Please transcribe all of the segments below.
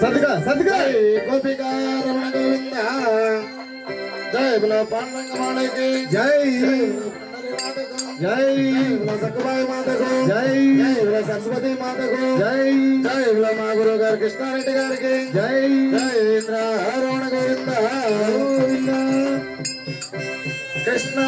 సద్గా సద్గా గోపికా రమణ గోవింద. జై బుల పాండంగ మాళకి జై. జై బుల సక్కబాయి మాతకు జై. జై బుల సరస్వతి మాతకు జై. జై బుల మా గురువు గారు కృష్ణారెడ్డి గారికి. జై. జై Indra Ramana Govinda. Krishna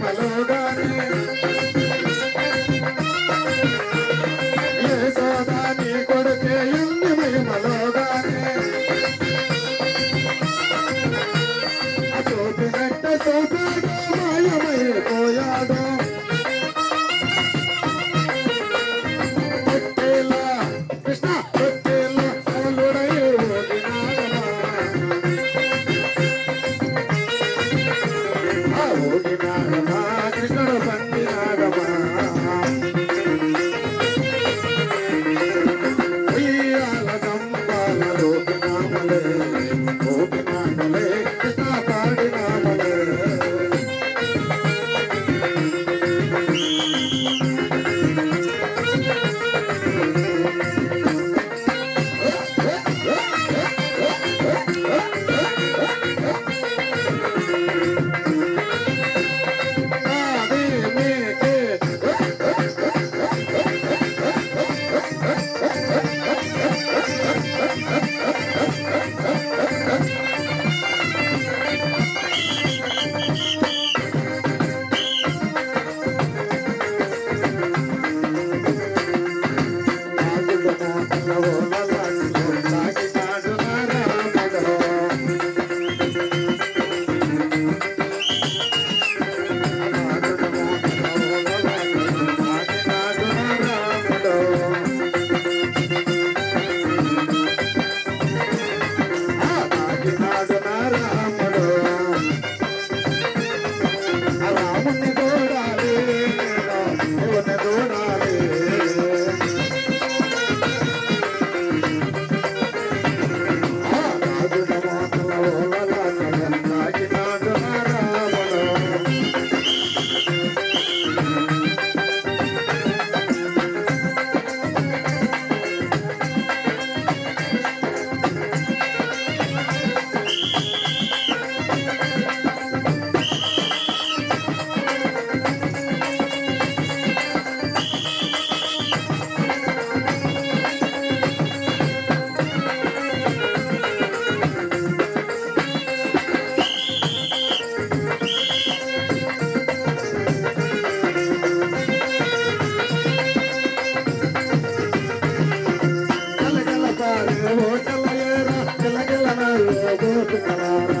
My love. Obrigada.